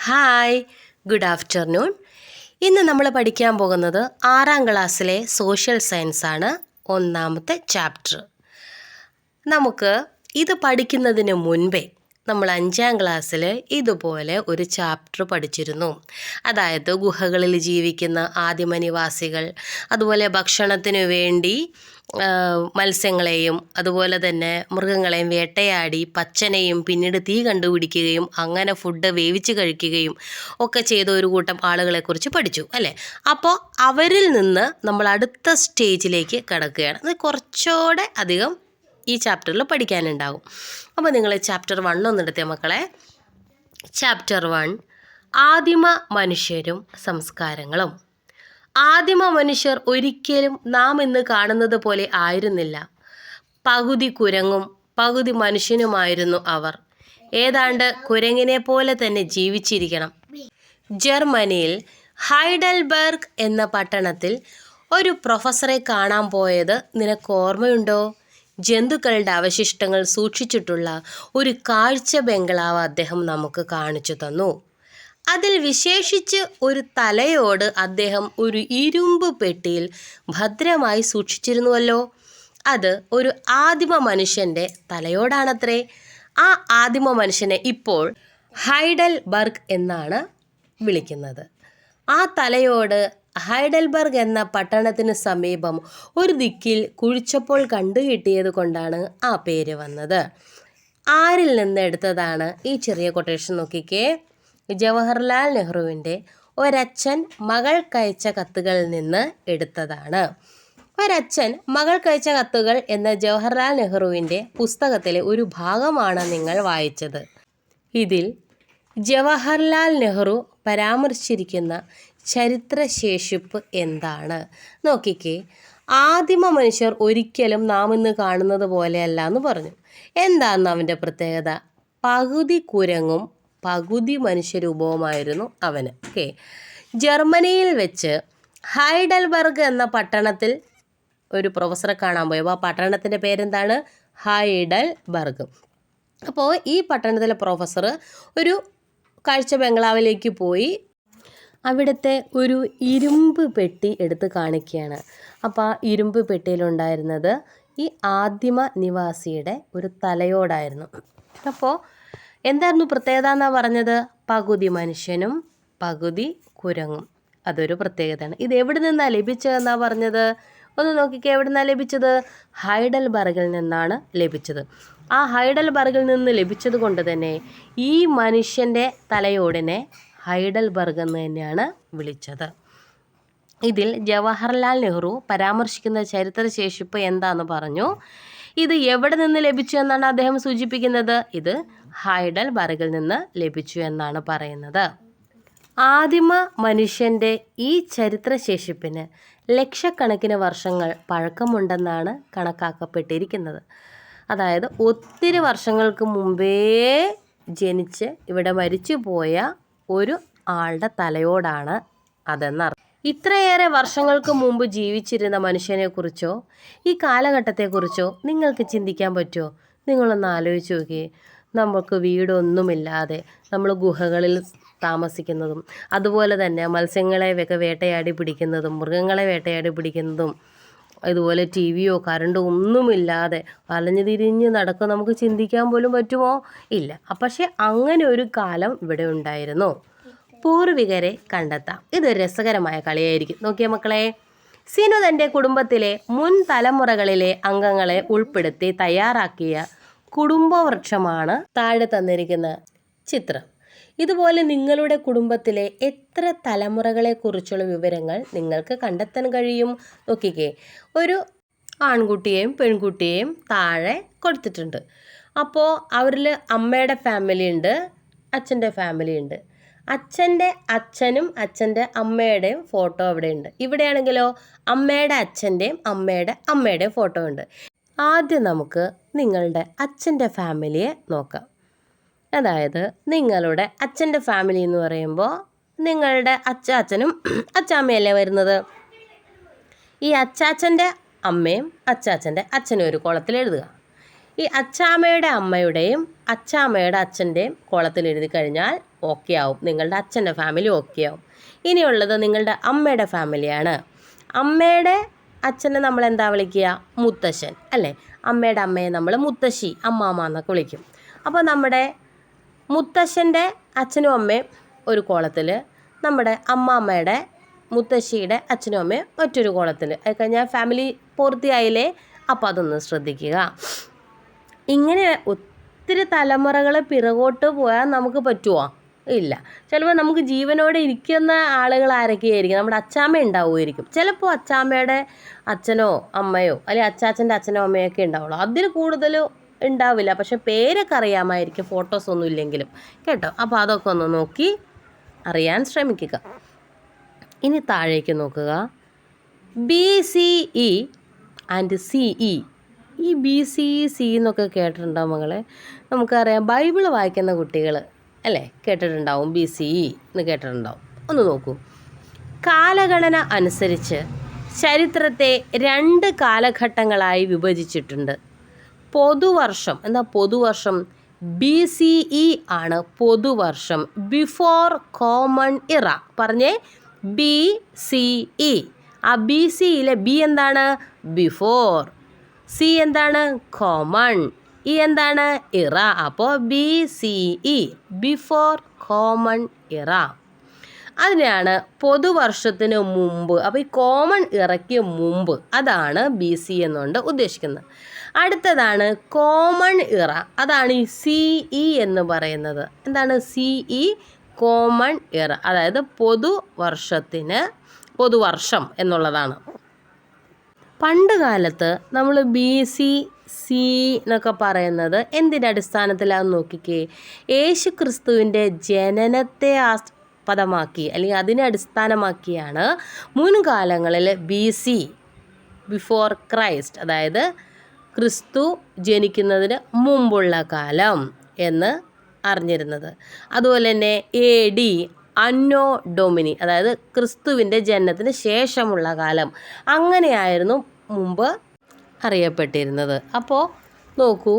Hi good afternoon ഇന്ന് നമ്മൾ പഠിക്കാൻ പോകുന്നത് ആറാം ക്ലാസ്സിലെ സോഷ്യൽ സയൻസ് ആണ് ഒന്നാമത്തെ ചാപ്റ്റർ നമുക്ക് ഇത് പഠിക്കുന്നതിന് മുൻപേ നമ്മൾ അഞ്ചാം ക്ലാസ്സിൽ ഇതുപോലെ ഒരു ചാപ്റ്റർ പഠിച്ചിരുന്നു. അതായത് ഗുഹകളിൽ ജീവിക്കുന്ന ആദിമനിവാസികൾ അതുപോലെ ഭക്ഷണത്തിനു വേണ്ടി മത്സ്യങ്ങളെയും അതുപോലെ തന്നെ മൃഗങ്ങളെയും വേട്ടയാടി പച്ചനെയും പിന്നീട് തീ കണ്ടുപിടിക്കുകയും അങ്ങനെ ഫുഡ് വേവിച്ച് കഴിക്കുകയും ഒക്കെ ചെയ്ത ഒരു കൂട്ടം ആളുകളെക്കുറിച്ച് പഠിച്ചു അല്ലേ? അപ്പോൾ അവരിൽ നിന്ന് നമ്മൾ അടുത്ത സ്റ്റേജിലേക്ക് കിടക്കുകയാണ്. അത് കുറച്ചുകൂടെ അധികം ഈ ചാപ്റ്ററിൽ പഠിക്കാനുണ്ടാകും. അപ്പോൾ നിങ്ങൾ ചാപ്റ്റർ വൺ ഒന്നെടുത്തേ മക്കളെ. ചാപ്റ്റർ വൺ ആദിമ മനുഷ്യരും സംസ്കാരങ്ങളും. ആദിമ മനുഷ്യർ ഒരിക്കലും നാം ഇന്ന് കാണുന്നത് പോലെ ആയിരുന്നില്ല. പകുതി കുരങ്ങും പകുതി മനുഷ്യനുമായിരുന്നു അവർ. ഏതാണ്ട് കുരങ്ങിനെ പോലെ തന്നെ ജീവിച്ചിരിക്കണം. ജർമ്മനിയിൽ ഹൈഡൽബർഗ് എന്ന പട്ടണത്തിൽ ഒരു പ്രൊഫസറെ കാണാൻ പോയത് നിനക്ക് ഓർമ്മയുണ്ടോ? ജന്തുക്കളുടെ അവശിഷ്ടങ്ങൾ സൂക്ഷിച്ചിട്ടുള്ള ഒരു കാഴ്ച ബംഗ്ലാവ് അദ്ദേഹം നമുക്ക് കാണിച്ചു തന്നു. അതിൽ വിശേഷിച്ച് ഒരു തലയോട് അദ്ദേഹം ഒരു ഇരുമ്പ് പെട്ടിയിൽ ഭദ്രമായി സൂക്ഷിച്ചിരുന്നുവല്ലോ. അത് ഒരു ആദിമ മനുഷ്യന്റെ തലയോടാണത്രേ. ആ ആദിമ മനുഷ്യനെ ഇപ്പോൾ ഹൈഡൽ ബർഗ് എന്നാണ് വിളിക്കുന്നത്. ആ തലയോട് ഹൈഡൽബർഗ് എന്ന പട്ടണത്തിന് സമീപം ഒരു ദിക്കിൽ കുഴിച്ചപ്പോൾ കണ്ടുകിട്ടിയത് കൊണ്ടാണ് ആ പേര് വന്നത്. ആരിൽ നിന്ന് എടുത്തതാണ് ഈ ചെറിയ കൊട്ടേഷൻ നോക്കിക്കേ. ജവഹർലാൽ നെഹ്റുവിന്റെ ഒരച്ഛൻ മകൾക്കയച്ച കത്തുകളിൽ നിന്ന് എടുത്തതാണ്. ഒരച്ഛൻ മകൾക്കയച്ച കത്തുകൾ എന്ന ജവഹർലാൽ നെഹ്റുവിന്റെ പുസ്തകത്തിലെ ഒരു ഭാഗമാണ് നിങ്ങൾ വായിച്ചത്. ഇതിൽ ജവഹർലാൽ നെഹ്റു പരാമർശിച്ചിരിക്കുന്ന ചരിത്രശേഷിപ്പ് എന്താണ്? നോക്കിക്കേ ആദിമ മനുഷ്യർ ഒരിക്കലും നാം ഇന്ന് കാണുന്നത് പോലെയല്ല എന്ന് പറഞ്ഞു. എന്താണ് അവന്റെ പ്രത്യേകത? പകുതി കുരങ്ങും പകുതി മനുഷ്യരൂപവുമായിരുന്നു അവന് ഓക്കെ. ജർമ്മനിയിൽ വെച്ച് ഹൈഡൽബർഗ് എന്ന പട്ടണത്തിൽ ഒരു പ്രൊഫസറെ കാണാൻ പോയി. അപ്പോൾ ആ പട്ടണത്തിന്റെ പേരെന്താണ്? ഹൈഡൽബർഗ്. അപ്പോൾ ഈ പട്ടണത്തിലെ പ്രൊഫസർ ഒരു കാഴ്ച ബംഗ്ലാവിലേക്ക് പോയി. അവിടുത്തെ ഒരു ഇരുമ്പ് പെട്ടി എടുത്ത് കാണിക്കുകയാണ്. അപ്പോൾ ആ ഇരുമ്പ് പെട്ടിയിലുണ്ടായിരുന്നത് ഈ ആദിമ നിവാസിയുടെ ഒരു തലയോടായിരുന്നു. അപ്പോൾ എന്തായിരുന്നു പ്രത്യേകത എന്നാണ് പറഞ്ഞത്? പകുതി മനുഷ്യനും പകുതി കുരങ്ങും. അതൊരു പ്രത്യേകതയാണ്. ഇത് എവിടെ നിന്നാണ് ലഭിച്ചതെന്നാണ് പറഞ്ഞത്? ഒന്ന് നോക്കിക്കേ എവിടെ നിന്നാണ് ലഭിച്ചത് ഹൈഡൽബർഗിൽ നിന്നാണ് ലഭിച്ചത്. ആ ഹൈഡൽബർഗിൽ നിന്ന് ലഭിച്ചത് കൊണ്ട് തന്നെ ഈ മനുഷ്യന്റെ തലയോടിനെ ഹൈഡൽബർഗ് എന്ന് തന്നെയാണ് വിളിച്ചത്. ഇതിൽ ജവഹർലാൽ നെഹ്റു പരാമർശിക്കുന്ന ചരിത്രശേഷിപ്പ് എന്താന്ന് പറഞ്ഞു. ഇത് എവിടെ നിന്ന് ലഭിച്ചു എന്നാണ് അദ്ദേഹം സൂചിപ്പിക്കുന്നത്? ഇത് ഹൈഡൽബർഗിൽ നിന്ന് ലഭിച്ചു എന്നാണ് പറയുന്നത്. ആദിമ മനുഷ്യന്റെ ഈ ചരിത്രശേഷിപ്പിന് ലക്ഷക്കണക്കിന് വർഷങ്ങൾ പഴക്കമുണ്ടെന്നാണ് കണക്കാക്കപ്പെട്ടിരിക്കുന്നത്. അതായത് ഒത്തിരി വർഷങ്ങൾക്ക് മുമ്പേ ജനിച്ച് ഇവിടെ മരിച്ചു പോയ ഒരു ആളുടെ തലയോടാണ് അതെന്നർത്ഥം. ഇത്രയേറെ വർഷങ്ങൾക്ക് മുമ്പ് ജീവിച്ചിരുന്ന മനുഷ്യനെക്കുറിച്ചോ ഈ കാലഘട്ടത്തെക്കുറിച്ചോ നിങ്ങൾക്ക് ചിന്തിക്കാൻ പറ്റുമോ? നിങ്ങളൊന്ന് ആലോചിച്ച് നോക്കി നമുക്ക് വീടൊന്നുമില്ലാതെ നമ്മൾ ഗുഹകളിൽ താമസിക്കുന്നതും. അതുപോലെ തന്നെ മത്സ്യങ്ങളെ ഒക്കെ വേട്ടയാടി പിടിക്കുന്നതും മൃഗങ്ങളെ വേട്ടയാടി പിടിക്കുന്നതും ഇതുപോലെ ടി വിയോ കറണ്ടോ ഒന്നുമില്ലാതെ വലഞ്ഞു തിരിഞ്ഞ് നടക്കുക നമുക്ക് ചിന്തിക്കാൻ പോലും പറ്റുമോ? ഇല്ല. പക്ഷേ അങ്ങനെ ഒരു കാലം ഇവിടെ ഉണ്ടായിരുന്നു. പൂർവികരെ കണ്ടെത്താം. ഇതൊരു രസകരമായ കളിയായിരിക്കും. നോക്കിയ മക്കളെ സിനു തന്റെ കുടുംബത്തിലെ മുൻ തലമുറകളിലെ അംഗങ്ങളെ ഉൾപ്പെടുത്തി തയ്യാറാക്കിയ കുടുംബവൃക്ഷമാണ് താഴെ തന്നിരിക്കുന്ന ചിത്രം. ഇതുപോലെ നിങ്ങളുടെ കുടുംബത്തിലെ എത്ര തലമുറകളെക്കുറിച്ചുള്ള വിവരങ്ങൾ നിങ്ങൾക്ക് കണ്ടെത്താൻ കഴിയും? നോക്കിക്കേ. ഒരു ആൺകുട്ടിയെയും പെൺകുട്ടിയെയും താഴെ കൊടുത്തിട്ടുണ്ട്. അപ്പോൾ അവരിൽ അമ്മയുടെ ഫാമിലി ഉണ്ട് അച്ഛന്റെ ഫാമിലി ഉണ്ട്. അച്ഛന്റെ അച്ഛനും അച്ഛന്റെ അമ്മയുടെയും ഫോട്ടോ അവിടെ ഉണ്ട്. ഇവിടെയാണെങ്കിലോ അമ്മയുടെ അച്ഛന്റെയും അമ്മയുടെ അമ്മയുടെയും ഫോട്ടോ ഉണ്ട്. ആദ്യം നമുക്ക് നിങ്ങളുടെ അച്ഛന്റെ ഫാമിലിയെ നോക്കാം. അതായത് നിങ്ങളുടെ അച്ഛന്റെ ഫാമിലി എന്ന് പറയുമ്പോൾ നിങ്ങളുടെ അച്ചാച്ചനും അച്ചാമ്മയല്ലേ വരുന്നത്? ഈ അച്ചാച്ചന്റെ അമ്മയും അച്ചാച്ചന്റെ അച്ഛനും ഒരു കുളത്തിൽ എഴുതുക. ഈ അച്ചാമ്മയുടെ അമ്മയുടെയും അച്ചാമ്മയുടെ അച്ഛന്റെയും കോളത്തിൽ എഴുതി കഴിഞ്ഞാൽ ഓക്കെ ആവും. നിങ്ങളുടെ അച്ഛന്റെ ഫാമിലി ഓക്കെ ആവും. ഇനിയുള്ളത് നിങ്ങളുടെ അമ്മയുടെ ഫാമിലിയാണ് അമ്മയുടെ അച്ഛനെ നമ്മൾ എന്താ വിളിക്കുക? മുത്തശ്ശൻ അല്ലേ? അമ്മയുടെ അമ്മയെ നമ്മൾ മുത്തശ്ശി അമ്മാമ്മ എന്നൊക്കെ വിളിക്കും. അപ്പോൾ നമ്മുടെ മുത്തശ്ശന്റെ അച്ഛനും അമ്മയും ഒരു കോളത്തിൽ. നമ്മുടെ അമ്മാമ്മയുടെ മുത്തശ്ശിയുടെ അച്ഛനും അമ്മയും മറ്റൊരു കോളത്തിൽ. അത് കഴിഞ്ഞാൽ ഫാമിലി പൂർത്തിയായില്ലേ? അപ്പോൾ അതൊന്ന് ശ്രദ്ധിക്കുക. ഇങ്ങനെ ഒത്തിരി തലമുറകൾ പിറകോട്ട് പോയാൽ നമുക്ക് പറ്റുമോ ഇല്ല. ചിലപ്പോൾ നമുക്ക് ജീവനോടെ ഇരിക്കുന്ന ആളുകൾ ആരൊക്കെയായിരിക്കും? നമ്മുടെ അച്ചാമ്മ ഉണ്ടാവുമായിരിക്കും. ചിലപ്പോൾ അച്ചാമ്മയുടെ അച്ഛനോ അമ്മയോ അല്ലെങ്കിൽ അച്ചാച്ചന്റെ അച്ഛനോ അമ്മയൊക്കെ ഉണ്ടാവുള്ളൂ. അതിൽ കൂടുതൽ ഉണ്ടാവില്ല. പക്ഷെ പേരൊക്കെ അറിയാമായിരിക്കും ഫോട്ടോസ് ഒന്നും ഇല്ലെങ്കിലും. കേട്ടോ? അപ്പോൾ അതൊക്കെ ഒന്ന് നോക്കി അറിയാൻ ശ്രമിക്കുക. ഇനി താഴേക്ക് നോക്കുക. B C E and C E ഈ ബി സി സി എന്നൊക്കെ കേട്ടിട്ടുണ്ടോ മകളെ? നമുക്കറിയാം ബൈബിൾ വായിക്കുന്ന കുട്ടികൾ അല്ലേ? കേട്ടിട്ടുണ്ടാവും ബി സി ഇ എന്ന് കേട്ടിട്ടുണ്ടാവും. ഒന്ന് നോക്കൂ. കാലഗണന അനുസരിച്ച് ചരിത്രത്തെ രണ്ട് കാലഘട്ടങ്ങളായി വിഭജിച്ചിട്ടുണ്ട്. പൊതുവർഷം എന്താ പൊതുവർഷം? ബി സി ഇ ആണ് പൊതുവർഷം. Before common era. പറഞ്ഞേ ബി സി ഇ ആ ബി സിയിലെ ബി എന്താണ്? ബിഫോർ. സി എന്താണ്? കോമൺ. ഇ എന്താണ്? ഇറ. അപ്പോൾ B C E before common era. അതിനെയാണ് പൊതുവർഷത്തിന് മുമ്പ്. അപ്പോൾ ഈ കോമൺ ഇറയ്ക്ക് മുമ്പ്. അതാണ് ബി സി എന്നുകൊണ്ട് ഉദ്ദേശിക്കുന്നത്. അടുത്തതാണ് കോമൺ ഇറ അതാണ് ഈ സി ഇ എന്ന് പറയുന്നത്. എന്താണ് സി ഇ കോമൺ ഇറ അതായത് പൊതുവർഷത്തിന് പൊതുവർഷം എന്നുള്ളതാണ്. പണ്ട് കാലത്ത് നമ്മൾ ബി സി സി എന്നൊക്കെ പറയുന്നത് എന്തിന്റെ അടിസ്ഥാനത്തിലാണെന്ന് നോക്കിക്കേ? യേശു ക്രിസ്തുവിന്റെ ജനനത്തെ ആസ്പദമാക്കി അല്ലെങ്കിൽ അതിനെ അടിസ്ഥാനമാക്കിയാണ് മുൻകാലങ്ങളിൽ ബി സി ബിഫോർ ക്രൈസ്റ്റ് അതായത് ക്രിസ്തു ജനിക്കുന്നതിന് മുമ്പുള്ള കാലം എന്ന് അറിഞ്ഞിരുന്നത്. അതുപോലെ തന്നെ എ ഡി അന്നോ ഡൊമിനി അതായത് ക്രിസ്തുവിന്റെ ജനനത്തിന് ശേഷമുള്ള കാലം അങ്ങനെയായിരുന്നു മുമ്പ് അറിയപ്പെട്ടിരുന്നത്. അപ്പോൾ നോക്കൂ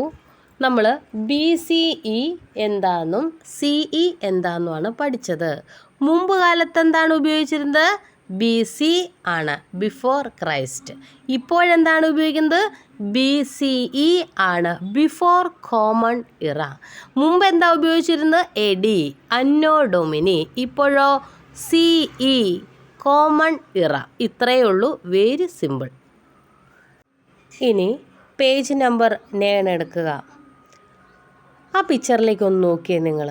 നമ്മൾ ബി സി ഇ എന്താണെന്നും സി ഇ എന്താണെന്നുമാണ് പഠിച്ചത്. മുമ്പ് കാലത്ത് എന്താണ് ഉപയോഗിച്ചിരുന്നത്? ബി സി ആണ് ബിഫോർ ക്രൈസ്റ്റ്. ഇപ്പോഴെന്താണ് ഉപയോഗിക്കുന്നത്? ബി സി ഇ ആണ്. Before common era. മുമ്പ് എന്താ ഉപയോഗിച്ചിരുന്നത് എ ഡി. അന്നോ ഡൊമിനി. ഇപ്പോഴോ സി ഇ. Common era. ഇത്രയേ ഉള്ളൂ. Very simple. ഇനി പേജ് നമ്പർ നേൺ എടുക്കുക. ആ പിക്ചറിലേക്ക് ഒന്ന് നോക്കിയേ നിങ്ങൾ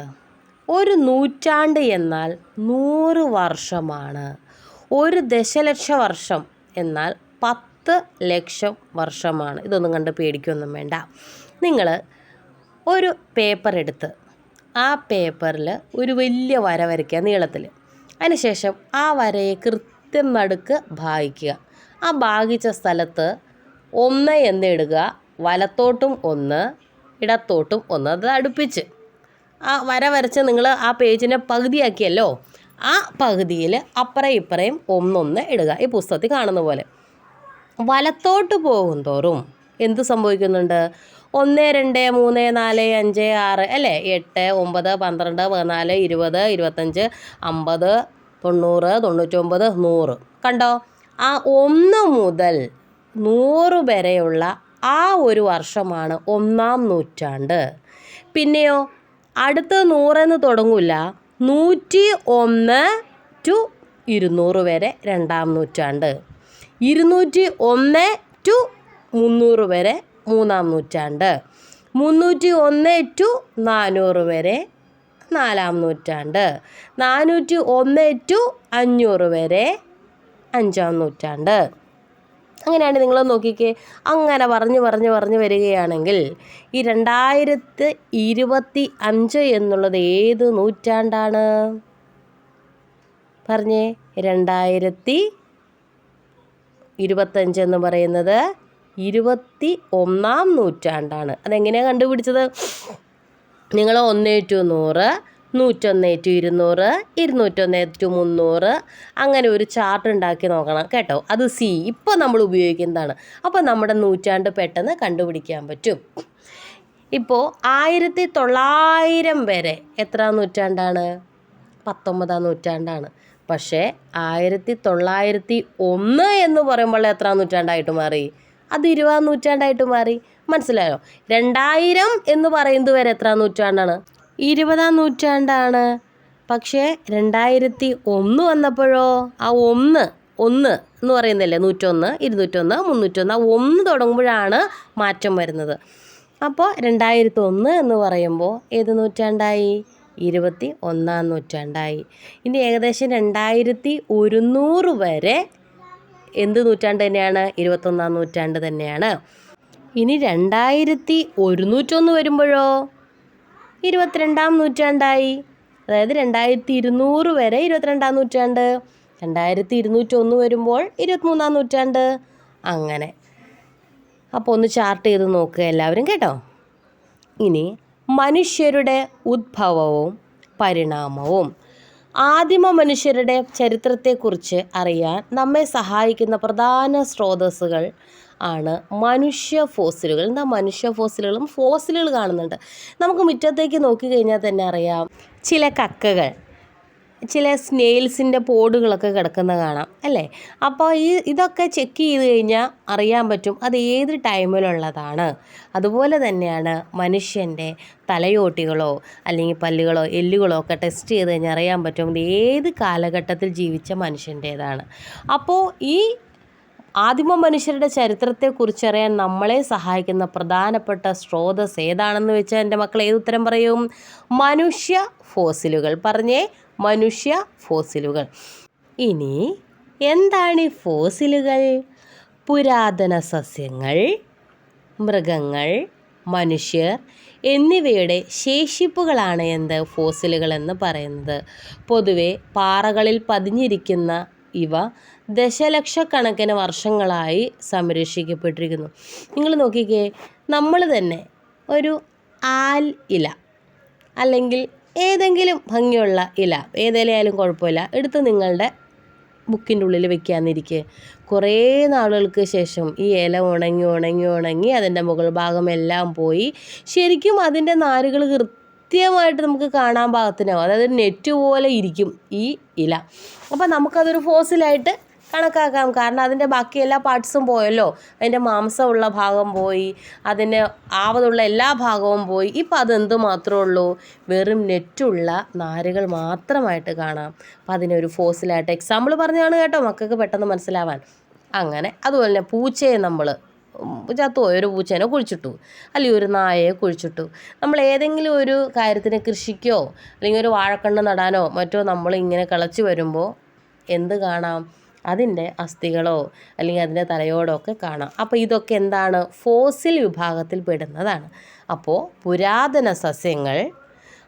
ഒരു നൂറ്റാണ്ട് എന്നാൽ നൂറ് വർഷമാണ്. ഒരു ദശലക്ഷ വർഷം എന്നാൽ പത്ത് ലക്ഷം വർഷമാണ്. ഇതൊന്നും കണ്ട് പേടിക്കൊന്നും വേണ്ട. നിങ്ങൾ ഒരു പേപ്പർ എടുത്ത് ആ പേപ്പറിൽ ഒരു വലിയ വര വരയ്ക്കുക നീളത്തിൽ അതിനുശേഷം ആ വരയെ കൃത്യം നടുക്ക് ഭാഗിക്കുക. ആ ഭാഗിച്ച സ്ഥലത്ത് ഒന്ന് എന്ന് ഇടുക വലത്തോട്ടും ഒന്ന് ഇടത്തോട്ടും ഒന്ന് അത് അടുപ്പിച്ച്. ആ വര വരച്ച് നിങ്ങൾ ആ പേജിനെ പകുതിയാക്കിയല്ലോ ആ പകുതിയിൽ അപ്പുറം ഇപ്പുറയും ഒന്നൊന്ന് ഇടുക. ഈ പുസ്തകത്തിൽ കാണുന്ന പോലെ. വലത്തോട്ട് പോകും തോറും. എന്ത് സംഭവിക്കുന്നുണ്ട്? ഒന്ന് രണ്ട് മൂന്ന് നാല് അഞ്ച് ആറ് അല്ലേ? എട്ട് ഒമ്പത് പന്ത്രണ്ട് പതിനാല് ഇരുപത് ഇരുപത്തഞ്ച് അമ്പത് തൊണ്ണൂറ് തൊണ്ണൂറ്റൊമ്പത് നൂറ്. കണ്ടോ? ആ ഒന്ന് മുതൽ നൂറ് വരെയുള്ള ആ ഒരു വർഷമാണ് ഒന്നാം നൂറ്റാണ്ട്. പിന്നെയോ അടുത്ത നൂറെന്ന് തുടങ്ങില്ല നൂറ്റി ഒന്ന് ടു ഇരുന്നൂറ് വരെ രണ്ടാം നൂറ്റാണ്ട്. ഇരുന്നൂറ്റി ഒന്ന് ടു മുന്നൂറ് വരെ മൂന്നാം നൂറ്റാണ്ട്. മുന്നൂറ്റി ഒന്ന് ടു നാനൂറ് വരെ നാലാം നൂറ്റാണ്ട്. നാനൂറ്റി ഒന്ന് ടു അഞ്ഞൂറ് വരെ അഞ്ചാം നൂറ്റാണ്ട്. അങ്ങനെയാണ് നിങ്ങൾ നോക്കിക്കേ. അങ്ങനെ പറഞ്ഞ് പറഞ്ഞ് പറഞ്ഞ് വരികയാണെങ്കിൽ ഈ രണ്ടായിരത്തി ഇരുപത്തി അഞ്ച് എന്നുള്ളത് ഏത് നൂറ്റാണ്ടാണ്? പറഞ്ഞേ രണ്ടായിരത്തി ഇരുപത്തഞ്ച് എന്ന് പറയുന്നത് ഇരുപത്തി ഒന്നാം നൂറ്റാണ്ടാണ്. അതെങ്ങനെയാണ് കണ്ടുപിടിച്ചത്? നിങ്ങൾ ഒന്ന് ടു നൂറ് നൂറ്റൊന്ന് ടു ഇരുന്നൂറ് ഇരുന്നൂറ്റൊന്ന് ടു മുന്നൂറ് അങ്ങനെ ഒരു ചാർട്ട് ഉണ്ടാക്കി നോക്കണം കേട്ടോ. അത് സി ഇപ്പോൾ നമ്മൾ ഉപയോഗിക്കുന്നതാണ്. അപ്പോൾ നമ്മുടെ നൂറ്റാണ്ട് പെട്ടെന്ന് കണ്ടുപിടിക്കാൻ പറ്റും. ഇപ്പോൾ ആയിരത്തി തൊള്ളായിരം വരെ എത്ര നൂറ്റാണ്ടാണ്? പത്തൊമ്പതാം നൂറ്റാണ്ടാണ്. പക്ഷേ ആയിരത്തി തൊള്ളായിരത്തി ഒന്ന് എന്ന് പറയുമ്പോൾ എത്ര നൂറ്റാണ്ടായിട്ട് മാറി? അത് ഇരുപതാം നൂറ്റാണ്ടായിട്ട് മാറി. മനസ്സിലായോ? രണ്ടായിരം എന്ന് പറയുന്നത് വരെ എത്ര നൂറ്റാണ്ടാണ്? ഇരുപതാം നൂറ്റാണ്ടാണ്. പക്ഷേ രണ്ടായിരത്തി ഒന്ന് വന്നപ്പോഴോ? ആ ഒന്ന് ഒന്ന് എന്ന് പറയുന്നില്ലേ? നൂറ്റൊന്ന് ഇരുന്നൂറ്റൊന്ന് മുന്നൂറ്റൊന്ന് ആ ഒന്ന് തുടങ്ങുമ്പോഴാണ് മാറ്റം വരുന്നത്. അപ്പോൾ രണ്ടായിരത്തി ഒന്ന് എന്ന് പറയുമ്പോൾ ഏത് നൂറ്റാണ്ടായി? ഇരുപത്തി ഒന്നാം നൂറ്റാണ്ടായി. ഇനി ഏകദേശം രണ്ടായിരത്തി ഒരുന്നൂറ് വരെ എന്ത് നൂറ്റാണ്ട് തന്നെയാണ്? ഇരുപത്തൊന്നാം നൂറ്റാണ്ട് തന്നെയാണ്. ഇനി രണ്ടായിരത്തി ഒരുന്നൂറ്റൊന്ന് വരുമ്പോഴോ? ഇരുപത്തിരണ്ടാം നൂറ്റാണ്ടായി. അതായത് രണ്ടായിരത്തി ഇരുന്നൂറ് വരെ ഇരുപത്തിരണ്ടാം നൂറ്റാണ്ട്. രണ്ടായിരത്തി ഇരുന്നൂറ്റൊന്ന് വരുമ്പോൾ ഇരുപത്തിമൂന്നാം നൂറ്റാണ്ട്. അങ്ങനെ. അപ്പോൾ ഒന്ന് ചാർട്ട് ചെയ്ത് നോക്കുക എല്ലാവരും കേട്ടോ. ഇനി മനുഷ്യരുടെ ഉദ്ഭവവും പരിണാമവും. ആദിമ മനുഷ്യരുടെ ചരിത്രത്തെക്കുറിച്ച് അറിയാൻ നമ്മെ സഹായിക്കുന്ന പ്രധാന സ്രോതസ്സുകൾ ആണ് മനുഷ്യ ഫോസിലുകൾ. എന്താ മനുഷ്യ ഫോസിലുകളും? ഫോസിലുകൾ കാണുന്നുണ്ട്. നമുക്ക് മുറ്റത്തേക്ക് നോക്കിക്കഴിഞ്ഞാൽ തന്നെ അറിയാം. ചില കക്കകൾ. ചില സ്നെയിൽസിന്റെ പോഡുകളൊക്കെ കിടക്കുന്ന കാണാം അല്ലേ? അപ്പോൾ ഈ ഇതൊക്കെ ചെക്ക് ചെയ്ത് കഴിഞ്ഞാൽ അറിയാൻ പറ്റും അത് ഏത് ടൈമിലുള്ളതാണ്. അതുപോലെ തന്നെയാണ് മനുഷ്യന്റെ തലയോട്ടികളോ അല്ലെങ്കിൽ പല്ലുകളോ എല്ലുകളോ ഒക്കെ ടെസ്റ്റ് ചെയ്ത് കഴിഞ്ഞാൽ അറിയാൻ പറ്റും ഇത് ഏത് കാലഘട്ടത്തിൽ ജീവിച്ച മനുഷ്യന്റേതാണ്. അപ്പോൾ ഈ ആദിമ മനുഷ്യരുടെ ചരിത്രത്തെക്കുറിച്ചറിയാൻ നമ്മളെ സഹായിക്കുന്ന പ്രധാനപ്പെട്ട സ്രോതസ് ഏതാണെന്ന് വെച്ചാൽ എന്റെ മക്കൾ ഏത് ഉത്തരം പറയും? മനുഷ്യ ഫോസിലുകൾ. പറഞ്ഞേ മനുഷ്യ ഫോസിലുകൾ. ഇനി എന്താണ് ഫോസിലുകൾ? പുരാതന സസ്യങ്ങൾ മൃഗങ്ങൾ മനുഷ്യർ എന്നിവയുടെ ശേഷിപ്പുകളാണ് എന്ത്? ഫോസിലുകൾ എന്ന് പറയുന്നത്. പൊതുവെ പാറകളിൽ പതിഞ്ഞിരിക്കുന്ന ഇവ ദശലക്ഷക്കണക്കിന് വർഷങ്ങളായി സംരക്ഷിക്കപ്പെട്ടിരിക്കുന്നു. നിങ്ങൾ നോക്കിക്കേ നമ്മൾ തന്നെ ഒരു ആൽ ഇല അല്ലെങ്കിൽ ഏതെങ്കിലും ഭംഗിയുള്ള ഇല ഏതിലയായാലും കുഴപ്പമില്ല എടുത്ത് നിങ്ങളുടെ ബുക്കിന്റെ ഉള്ളിൽ വെക്കാന്നിരിക്കുക കുറേ നാളുകൾക്ക് ശേഷം ഈ ഇല ഉണങ്ങി ഉണങ്ങി ഉണങ്ങി അതിന്റെ മുകൾ ഭാഗം എല്ലാം പോയി. ശരിക്കും അതിന്റെ നാരുകൾ കൃത്യമായിട്ട് നമുക്ക് കാണാൻ പാകത്തിനാവും. അതായത് നെറ്റ് പോലെ ഇരിക്കും ഈ ഇല. അപ്പം നമുക്കതൊരു ഫോസിലായിട്ട് കണക്കാക്കാം. കാരണം അതിന്റെ ബാക്കി എല്ലാ പാർട്സും പോയല്ലോ. അതിന്റെ മാംസമുള്ള ഭാഗം പോയി അതിന് ആവതുള്ള എല്ലാ ഭാഗവും പോയി. ഇപ്പം അതെന്ത് മാത്രമേ ഉള്ളൂ? വെറും നെറ്റുള്ള നാരുകൾ മാത്രമായിട്ട് കാണാം. അപ്പം അതിനൊരു ഫോസിലായിട്ട് എക്സാമ്പിൾ പറഞ്ഞാണ് കേട്ടോ മക്കൾക്ക് പെട്ടെന്ന് മനസ്സിലാവാൻ. അങ്ങനെ അതുപോലെ തന്നെ പൂച്ചയെ നമ്മൾ ചത്തു ഒരു പൂച്ചേനെ കുഴിച്ചിട്ടു. അല്ലെങ്കിൽ ഒരു നായയെ കുഴിച്ചിട്ടു. നമ്മൾ ഏതെങ്കിലും ഒരു കാര്യത്തിന് കൃഷിക്കോ അല്ലെങ്കിൽ ഒരു വാഴക്കണ്ണ് നടാനോ മറ്റോ നമ്മൾ ഇങ്ങനെ കിളച്ച് വരുമ്പോൾ എന്ത് കാണാം? അതിന്റെ അസ്ഥികളോ അല്ലെങ്കിൽ അതിന്റെ തലയോടോ ഒക്കെ കാണാം. അപ്പോൾ ഇതൊക്കെ എന്താണ്? ഫോസിൽ വിഭാഗത്തിൽ പെടുന്നതാണ്. അപ്പോൾ പുരാതന സസ്യങ്ങൾ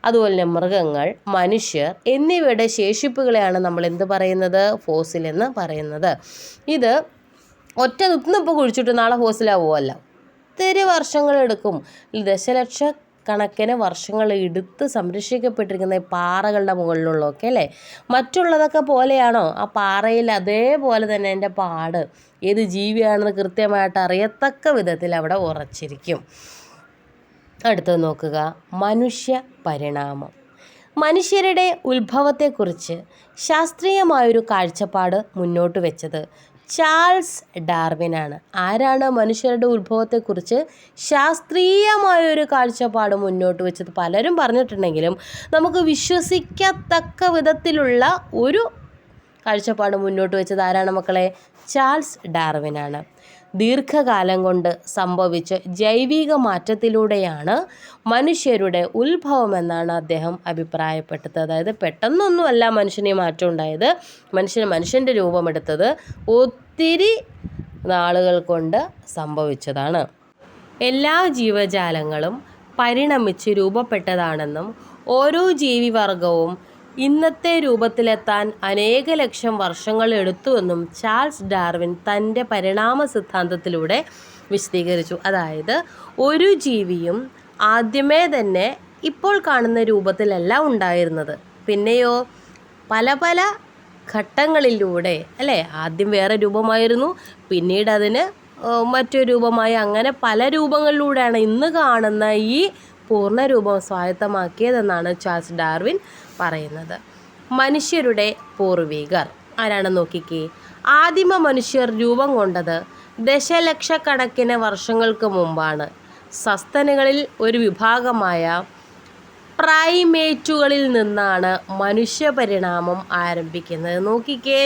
അതുപോലെ തന്നെ മൃഗങ്ങൾ മനുഷ്യർ എന്നിവയുടെ ശേഷിപ്പുകളെയാണ് നമ്മൾ എന്ത് പറയുന്നത്? ഫോസിൽ എന്ന് പറയുന്നത്. ഇത് ഒറ്റ നിന്നിപ്പോൾ കുഴിച്ചിട്ട് നാളെ ഫോസിലാവുമല്ല ഒത്തിരി വർഷങ്ങളെടുക്കും ദശലക്ഷ കണക്കിന് വർഷങ്ങൾ എടുത്ത് സംരക്ഷിക്കപ്പെട്ടിരിക്കുന്ന പാറകളുടെ മുകളിലുള്ളതൊക്കെ അല്ലേ? മറ്റുള്ളതൊക്കെ പോലെയാണോ? ആ പാറയിൽ അതേപോലെ തന്നെ എന്റെ പാട്. ഏത് ജീവിയാണെന്ന് കൃത്യമായിട്ട് അറിയത്തക്ക വിധത്തിൽ അവിടെ ഉറച്ചിരിക്കും. അടുത്തത് നോക്കുക. മനുഷ്യ പരിണാമം. മനുഷ്യരുടെ ഉത്ഭവത്തെക്കുറിച്ച് ശാസ്ത്രീയമായൊരു കാഴ്ചപ്പാട് മുന്നോട്ട് വെച്ചത് ചാൾസ് ഡാർവിനാണ്. ആരാണ് മനുഷ്യരുടെ ഉത്ഭവത്തെക്കുറിച്ച് ശാസ്ത്രീയമായൊരു കാഴ്ചപ്പാട് മുന്നോട്ട് വെച്ചത്? പലരും പറഞ്ഞിട്ടുണ്ടെങ്കിലും നമുക്ക് വിശ്വസിക്കത്തക്ക വിധത്തിലുള്ള ഒരു കാഴ്ചപ്പാട് മുന്നോട്ട് വെച്ചത് ആരാണ് മക്കളെ? ചാൾസ് ഡാർവിനാണ്. ദീർഘകാലം കൊണ്ട് സംഭവിച്ച ജൈവിക മാറ്റത്തിലൂടെയാണ് മനുഷ്യരുടെ ഉത്ഭവം എന്നാണ് അദ്ദേഹം അഭിപ്രായപ്പെട്ടത്. അതായത് പെട്ടെന്നൊന്നുമല്ല മനുഷ്യനെ മാറ്റം ഉണ്ടായത്. മനുഷ്യന് മനുഷ്യന്റെ രൂപമെടുത്തത്. ഒത്തിരി നാളുകൾ കൊണ്ട് സംഭവിച്ചതാണ്. എല്ലാ ജീവജാലങ്ങളും പരിണമിച്ച് രൂപപ്പെട്ടതാണെന്നും ഓരോ ജീവിവർഗവും ഇന്നത്തെ രൂപത്തിലെത്താൻ അനേക ലക്ഷം വർഷങ്ങൾ എടുത്തുവെന്നും ചാൾസ് ഡാർവിൻ തന്റെ പരിണാമ സിദ്ധാന്തത്തിലൂടെ വിശദീകരിച്ചു. അതായത് ഒരു ജീവിയും ആദ്യമേ തന്നെ ഇപ്പോൾ കാണുന്ന രൂപത്തിലല്ല ഉണ്ടായിരുന്നത്. പിന്നെയോ പല പല ഘട്ടങ്ങളിലൂടെ അല്ലേ? ആദ്യം വേറെ രൂപമായിരുന്നു പിന്നീട് അതിന് മറ്റൊരു രൂപമായി. അങ്ങനെ പല രൂപങ്ങളിലൂടെയാണ് ഇന്ന് കാണുന്ന ഈ പൂർണ രൂപം സ്വായത്തമാക്കിയതെന്നാണ് ചാൾസ് ഡാർവിൻ പറയുന്നത്. മനുഷ്യരുടെ പൂർവികർ ആരാണെന്ന് നോക്കിക്കേ? ആദിമ മനുഷ്യർ രൂപം കൊണ്ടത് ദശലക്ഷക്കണക്കിന് വർഷങ്ങൾക്ക് മുമ്പാണ്. സസ്തനുകളിൽ ഒരു വിഭാഗമായ പ്രൈമേറ്റുകളിൽ നിന്നാണ് മനുഷ്യപരിണാമം ആരംഭിക്കുന്നത്. നോക്കിക്കേ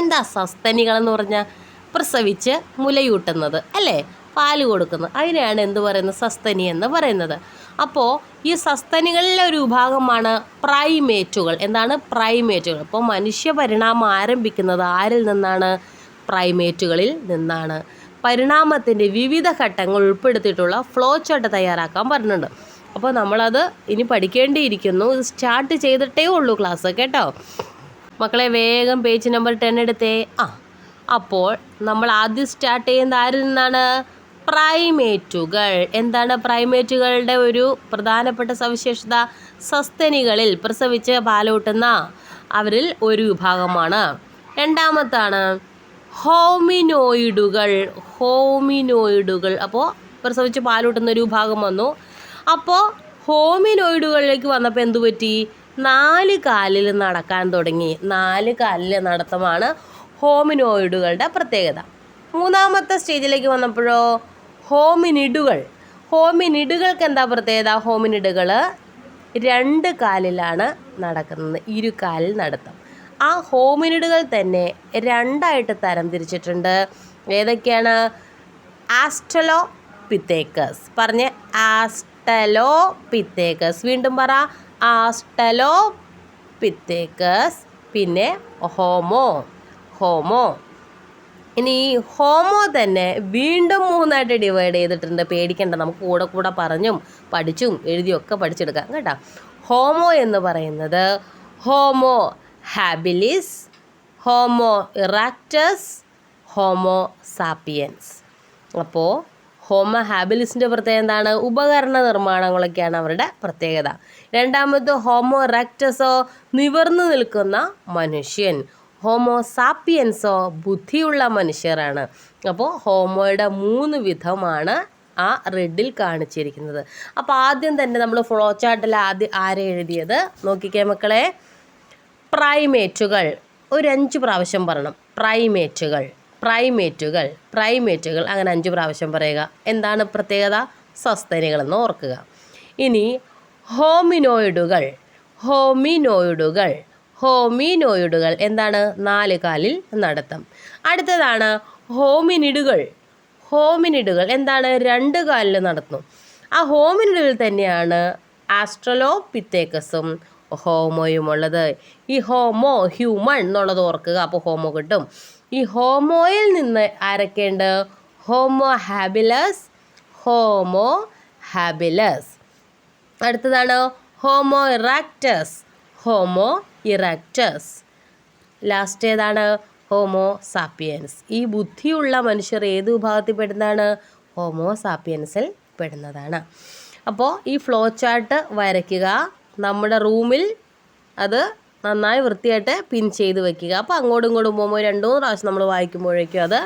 എന്താ സസ്തനികൾ എന്ന് പറഞ്ഞാൽ പ്രസവിച്ച് മുലയൂട്ടുന്നത് അല്ലേ? പാൽ കൊടുക്കുന്നത് അതിനെയാണ് എന്ത് പറയുന്നത്? സസ്തനി എന്ന് പറയുന്നത്. അപ്പോൾ ഈ സസ്തനികളിലെ ഒരു വിഭാഗമാണ് പ്രൈമേറ്റുകൾ എന്താണ് പ്രൈമേറ്റുകൾ അപ്പോൾ മനുഷ്യ പരിണാമം ആരംഭിക്കുന്നത് ആരിൽ നിന്നാണ്? പ്രൈമേറ്റുകളിൽ നിന്നാണ്. പരിണാമത്തിന്റെ വിവിധ ഘട്ടങ്ങൾ ഉൾപ്പെടുത്തിയിട്ടുള്ള ഫ്ലോ ചാർട്ട് തയ്യാറാക്കാൻ പറഞ്ഞിട്ടുണ്ട്. അപ്പോൾ നമ്മളത് ഇനി പഠിക്കേണ്ടിയിരിക്കുന്നു. ഇത് സ്റ്റാർട്ട് ചെയ്തിട്ടേ ഉള്ളൂ ക്ലാസ് കേട്ടോ? മക്കളെ വേഗം പേജ് നമ്പർ ടെൻ എടുത്തേ. ആ അപ്പോൾ നമ്മൾ ആദ്യം സ്റ്റാർട്ട് ചെയ്യുന്ന ആരിൽ നിന്നാണ്? പ്രൈമേറ്റുകൾ. എന്താണ് പ്രൈമേറ്റുകളുടെ ഒരു പ്രധാനപ്പെട്ട സവിശേഷത? സസ്തനികളിൽ പ്രസവിച്ച് പാലൂട്ടുന്ന അവരിൽ ഒരു വിഭാഗമാണ്. രണ്ടാമത്താണ് ഹോമിനോയിഡുകൾ. ഹോമിനോയിഡുകൾ. അപ്പോൾ പ്രസവിച്ച് പാലൂട്ടുന്ന ഒരു വിഭാഗം വന്നു. അപ്പോൾ ഹോമിനോയിഡുകളിലേക്ക് വന്നപ്പോൾ എന്തു പറ്റി? നാല് കാലിൽ നടക്കാൻ തുടങ്ങി. നാല് കാലിൽ നടത്തമാണ് ഹോമിനോയിഡുകളുടെ പ്രത്യേകത. മൂന്നാമത്തെ സ്റ്റേജിലേക്ക് വന്നപ്പോഴോ ഹോമിനിഡുകൾ. ഹോമിനിഡുകൾക്ക് എന്താ പ്രത്യേകത? ഹോമിനിഡുകൾ രണ്ട് കാലിലാണ് നടക്കുന്നത്. ഇരു കാലിൽ നടത്തം. ആ ഹോമിനിഡുകൾ തന്നെ രണ്ടായിട്ട് തരം തിരിച്ചിട്ടുണ്ട് ഏതൊക്കെയാണ്? ആസ്റ്റലോ പിത്തേക്കസ് പറഞ്ഞ് ആസ്റ്റലോ പിത്തേക്കസ് വീണ്ടും പറ. ആസ്റ്റലോ പിത്തേക്കസ് പിന്നെ ഹോമോ. ഹോമോ. ഇനി ഹോമോ തന്നെ വീണ്ടും മൂന്നായിട്ട് ഡിവൈഡ് ചെയ്തിട്ടുണ്ട്. പേടിക്കണ്ട. നമുക്ക് കൂടെ കൂടെ പറഞ്ഞും പഠിച്ചും എഴുതിയും ഒക്കെ പഠിച്ചെടുക്കാം കേട്ടോ. ഹോമോ എന്ന് പറയുന്നത് Homo habilis Homo erectus Homo sapiens. അപ്പോൾ ഹോമോ ഹാബിലിസിന്റെ പ്രത്യേകത എന്താണ്? ഉപകരണ നിർമ്മാണങ്ങളൊക്കെയാണ് അവരുടെ പ്രത്യേകത. രണ്ടാമത് ഹോമോ റക്റ്റസോ നിവർന്നു നിൽക്കുന്ന മനുഷ്യൻ. ഹോമോ സാപ്പിയൻസോ ബുദ്ധിയുള്ള മനുഷ്യരാണ്. അപ്പോൾ ഹോമോയുടെ മൂന്ന് വിധമാണ് ആ റെഡിൽ കാണിച്ചിരിക്കുന്നത്. അപ്പോൾ ആദ്യം തന്നെ നമ്മൾ ഫ്ലോ ചാർട്ടിൽ ആദ്യം ആരെ എഴുതിയത്? നോക്കിക്കേ മക്കളെ. പ്രൈമേറ്റുകൾ ഒരു അഞ്ച് പ്രാവശ്യം പറയണം. പ്രൈമേറ്റുകൾ പ്രൈമേറ്റുകൾ പ്രൈമേറ്റുകൾ അങ്ങനെ അഞ്ച് പ്രാവശ്യം പറയുക. എന്താണ് പ്രത്യേകത? സസ്തനികളെന്ന് ഓർക്കുക. ഇനി ഹോമിനോയിഡുകൾ ഹോമിനോയിഡുകൾ ഹോമിനോയിഡുകൾ എന്താണ്? നാല് കാലിൽ നടത്തം. അടുത്തതാണ് ഹോമിനിഡുകൾ. ഹോമിനിഡുകൾ എന്താണ്? രണ്ട് കാലിൽ നടത്തുന്നു. ആ ഹോമിനിഡുകൾ തന്നെയാണ് ആസ്ട്രലോ പിത്തേക്കസും ഹോമോയും ഉള്ളത് ഈ ഹോമോ ഹ്യൂമൺ എന്നുള്ളത് ഓർക്കുക. അപ്പോൾ ഹോമോ കിട്ടും. ഈ ഹോമോയിൽ നിന്ന് ആരൊക്കെയുണ്ട്? Homo habilis Homo habilis. അടുത്തതാണ് Homo erectus Homo erectus last ഏതാണ്? Homo sapiens. ഈ ബുദ്ധിയുള്ള മനുഷ്യർ ഏത് വിഭാഗത്തിൽ പെടുന്നതാണ്? ഹോമോ സാപ്പിയൻസിൽ പെടുന്നതാണ്. അപ്പോൾ ഈ ഫ്ലോ ചാർട്ട് വരയ്ക്കുക. നമ്മുടെ റൂമിൽ അത് നന്നായി വൃത്തിയായിട്ട് പിൻ ചെയ്ത് വെക്കുക. അപ്പോൾ അങ്ങോട്ടും ഇങ്ങോട്ടും പോകുമ്പോൾ രണ്ടു മൂന്ന് പ്രാവശ്യം നമ്മൾ വായിക്കുമ്പോഴേക്കും അത്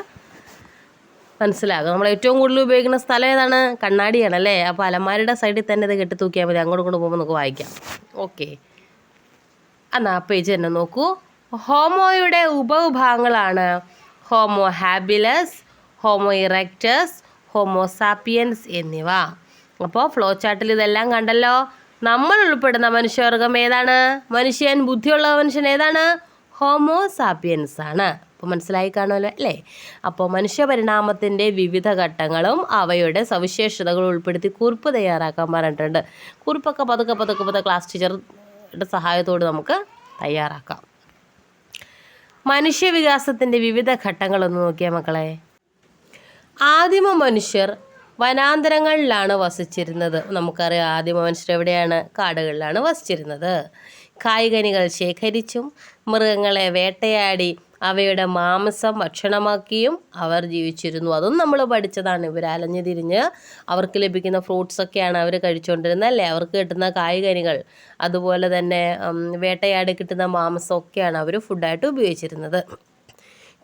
മനസ്സിലാകും. നമ്മൾ ഏറ്റവും കൂടുതൽ ഉപയോഗിക്കുന്ന സ്ഥലം ഏതാണ്? കണ്ണാടിയാണ് അല്ലേ അപ്പോൾ അലമാരുടെ സൈഡിൽ തന്നെ ഇത് കെട്ടി തൂക്കിയാൽ മതി. അങ്ങോട്ടും ഇങ്ങോട്ടും പോകുമ്പോൾ നമുക്ക് വായിക്കാം. ഓക്കെ എന്നാൽ ആ പേജ് തന്നെ നോക്കൂ. ഹോമോയുടെ ഉപവിഭാഗങ്ങളാണ്. Homo habilis Homo erectus Homo sapiens എന്നിവ. അപ്പോൾ ഫ്ലോ ചാർട്ടിൽ ഇതെല്ലാം കണ്ടല്ലോ. നമ്മൾ ഉൾപ്പെടുന്ന മനുഷ്യവർഗം ഏതാണ്? മനുഷ്യൻ ബുദ്ധിയുള്ള മനുഷ്യൻ ഏതാണ്? ഹോമോസാപ്പിയൻസ് ആണ്. അപ്പോൾ മനസ്സിലായി കാണുമല്ലോ അല്ലേ? അപ്പോൾ മനുഷ്യപരിണാമത്തിന്റെ വിവിധ ഘട്ടങ്ങളും അവയുടെ സവിശേഷതകളും ഉൾപ്പെടുത്തി കുറിപ്പ് തയ്യാറാക്കാൻ പറഞ്ഞിട്ടുണ്ട്. കുറിപ്പൊക്കെ പതുക്കെ പതുക്കെ പതുക്കെ ക്ലാസ് ടീച്ചറുടെ സഹായത്തോട് നമുക്ക് തയ്യാറാക്കാം. മനുഷ്യവികാസത്തിന്റെ വിവിധ ഘട്ടങ്ങളൊന്ന് നോക്കിയാൽ മക്കളെ. ആദിമ മനുഷ്യർ വനാന്തരങ്ങളിലാണ് വസിച്ചിരുന്നത്. നമുക്കറിയാം ആദ്യ മനുഷ്യർ എവിടെയാണ്? കാടുകളിലാണ് വസിച്ചിരുന്നത്. കായ്കനികൾ ശേഖരിച്ചും മൃഗങ്ങളെ വേട്ടയാടി അവയുടെ മാംസം ഭക്ഷണമാക്കിയും അവർ ജീവിച്ചിരുന്നു. അതും നമ്മൾ പഠിച്ചതാണ്. ഇവർ അലഞ്ഞു തിരിഞ്ഞ് അവർക്ക് ലഭിക്കുന്ന ഫ്രൂട്ട്സൊക്കെയാണ് അവർ കഴിച്ചുകൊണ്ടിരുന്നത് അല്ലേ? അവർക്ക് കിട്ടുന്ന കായ്കനികൾ. അതുപോലെ തന്നെ വേട്ടയാടി കിട്ടുന്ന മാംസമൊക്കെയാണ് അവർ ഫുഡായിട്ട് ഉപയോഗിച്ചിരുന്നത്.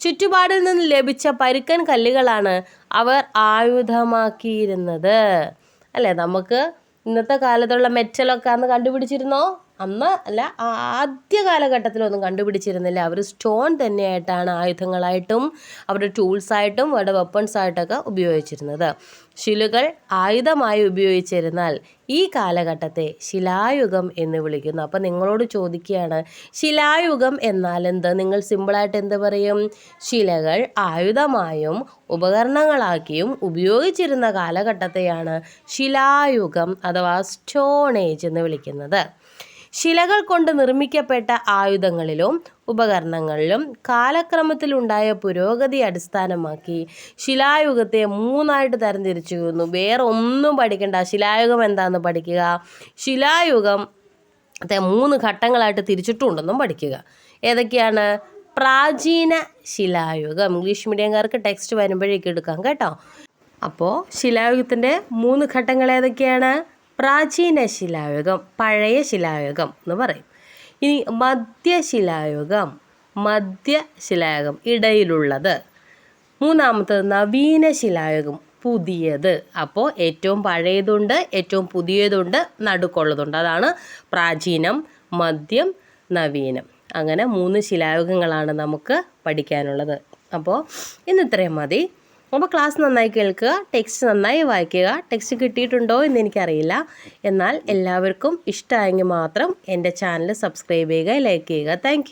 ചുറ്റുപാടിൽ നിന്ന് ലഭിച്ച പരുക്കൻ കല്ലുകളാണ് അവർ ആയുധമാക്കിയിരുന്നത്. അല്ലേ? നമുക്ക് ഇന്നത്തെ കാലത്തുള്ള മെറ്റലൊക്കെ അന്ന് കണ്ടുപിടിച്ചിരുന്നോ? അന്ന് അല്ല ആദ്യ കാലഘട്ടത്തിലൊന്നും കണ്ടുപിടിച്ചിരുന്നില്ല. അവർ സ്റ്റോൺ തന്നെയായിട്ടാണ് ആയുധങ്ങളായിട്ടും അവരുടെ ടൂൾസായിട്ടും അവരുടെ വെപ്പൺസായിട്ടൊക്കെ ഉപയോഗിച്ചിരുന്നത്. ശിലുകൾ ആയുധമായി ഉപയോഗിച്ചിരുന്നാൽ ഈ കാലഘട്ടത്തെ ശിലായുഗം എന്ന് വിളിക്കുന്നു. അപ്പം നിങ്ങളോട് ചോദിക്കുകയാണ് ശിലായുഗം എന്നാൽ എന്ത്? നിങ്ങൾ സിമ്പിളായിട്ട് എന്ത് പറയും? ശിലകൾ ആയുധമായും ഉപകരണങ്ങളാക്കിയും ഉപയോഗിച്ചിരുന്ന കാലഘട്ടത്തെയാണ് ശിലായുഗം അഥവാ സ്റ്റോൺ ഏജ് എന്ന് വിളിക്കുന്നത്. ശിലകൾ കൊണ്ട് നിർമ്മിക്കപ്പെട്ട ആയുധങ്ങളിലും ഉപകരണങ്ങളിലും കാലക്രമത്തിലുണ്ടായ പുരോഗതി അടിസ്ഥാനമാക്കി ശിലായുഗത്തെ മൂന്നായിട്ട് തരംതിരിച്ചിരുന്നു വേറെ ഒന്നും പഠിക്കണ്ട. ശിലായുഗം എന്താണെന്ന് പഠിക്കുക? ശിലായുഗം മൂന്ന് ഘട്ടങ്ങളായിട്ട് തിരിച്ചിട്ടുണ്ടെന്നും പഠിക്കുക. ഏതൊക്കെയാണ്? പ്രാചീന ശിലായുഗം. ഇംഗ്ലീഷ് മീഡിയംകാർക്ക് ടെക്സ്റ്റ് വരുമ്പോഴേക്ക് എടുക്കാം കേട്ടോ. അപ്പോൾ ശിലായുഗത്തിന്റെ മൂന്ന് ഘട്ടങ്ങൾ ഏതൊക്കെയാണ്? പ്രാചീന ശിലായുഗം പഴയ ശിലായുഗം എന്ന് പറയും. ഇനി മധ്യശിലായുഗം മധ്യശിലായുഗം ഇടയിലുള്ളത്. മൂന്നാമത്തത് നവീന ശിലായുഗം പുതിയത്. അപ്പോൾ ഏറ്റവും പഴയതുണ്ട് ഏറ്റവും പുതിയതുണ്ട് നടുക്കുള്ളതുണ്ട്. അതാണ് പ്രാചീനം മദ്യം നവീനം. അങ്ങനെ മൂന്ന് ശിലായുഗങ്ങളാണ് നമുക്ക് പഠിക്കാനുള്ളത്. അപ്പോൾ ഇന്ന് ഇത്രയും മതി. അപ്പോൾ ക്ലാസ് നന്നായി കേൾക്കുക ടെക്സ്റ്റ് നന്നായി വായിക്കുക. ടെക്സ്റ്റ് കിട്ടിയിട്ടുണ്ടോ എന്ന് എനിക്കറിയില്ല. എന്നാൽ എല്ലാവർക്കും ഇഷ്ടമായെങ്കിൽ മാത്രം എന്റെ ചാനൽ സബ്സ്ക്രൈബ് ചെയ്യുക ലൈക്ക് ചെയ്യുക. താങ്ക്